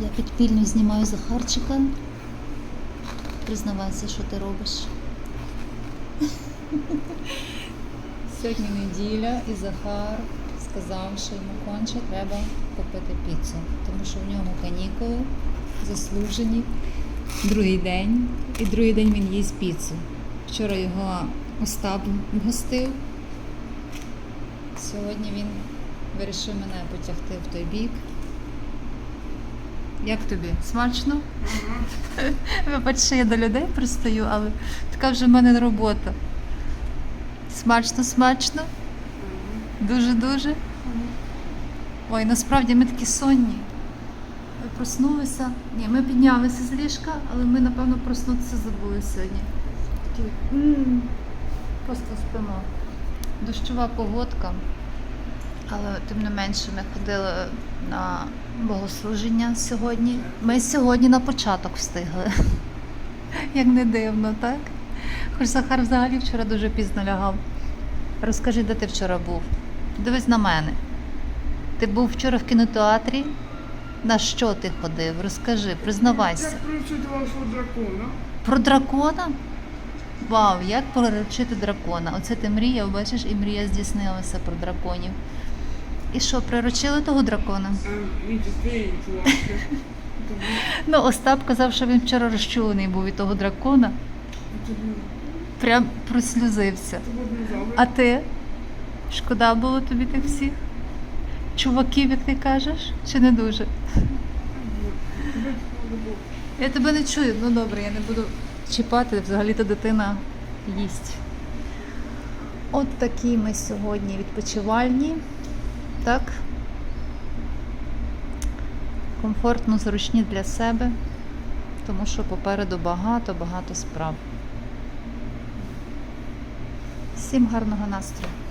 Я підпільно знімаю Захарчика. Признавайся, що ти робиш. Сьогодні неділя і Захар сказав, що йому конче треба купити піцу, тому що в нього канікули заслужені. Другий день. І другий день він їсть піцу. Вчора його Остап гостив. Сьогодні він вирішив мене потягти в той бік. Як тобі? Смачно? Вибач, що я до людей пристаю, але така вже в мене робота. Смачно, смачно. Дуже-дуже. Ой, насправді ми такі сонні. Ми проснулися. Ні, ми піднялися з ліжка, але ми, напевно, проснутися забули сьогодні. Такі, Просто спимо. Дощова погодка. Але тим не менше ми ходили на богослужіння сьогодні. Ми сьогодні на початок встигли. Як не дивно, так? Хоч Захар взагалі вчора дуже пізно лягав. Розкажи, де ти вчора був? Дивись на мене. Ти був вчора в кінотеатрі? На що ти ходив? Розкажи, признавайся. Як приручити вашого дракона? Про дракона? Вау, як приручити дракона? Оце ти мріяв, бачиш, і мрія здійснилася про драконів. І що, приручили того дракона? Ну, Остап казав, що він вчора розчулений був від того дракона. Прям прослюзився. А ти? Шкода було тобі тих всіх? Чуваків, як ти кажеш, чи не дуже? Я тебе не чую, ну добре, я не буду чіпати, взагалі-то дитина їсть. От такі ми сьогодні відпочивальні. Так. Комфортно, зручні для себе, тому що попереду багато-багато справ. Всім гарного настрою!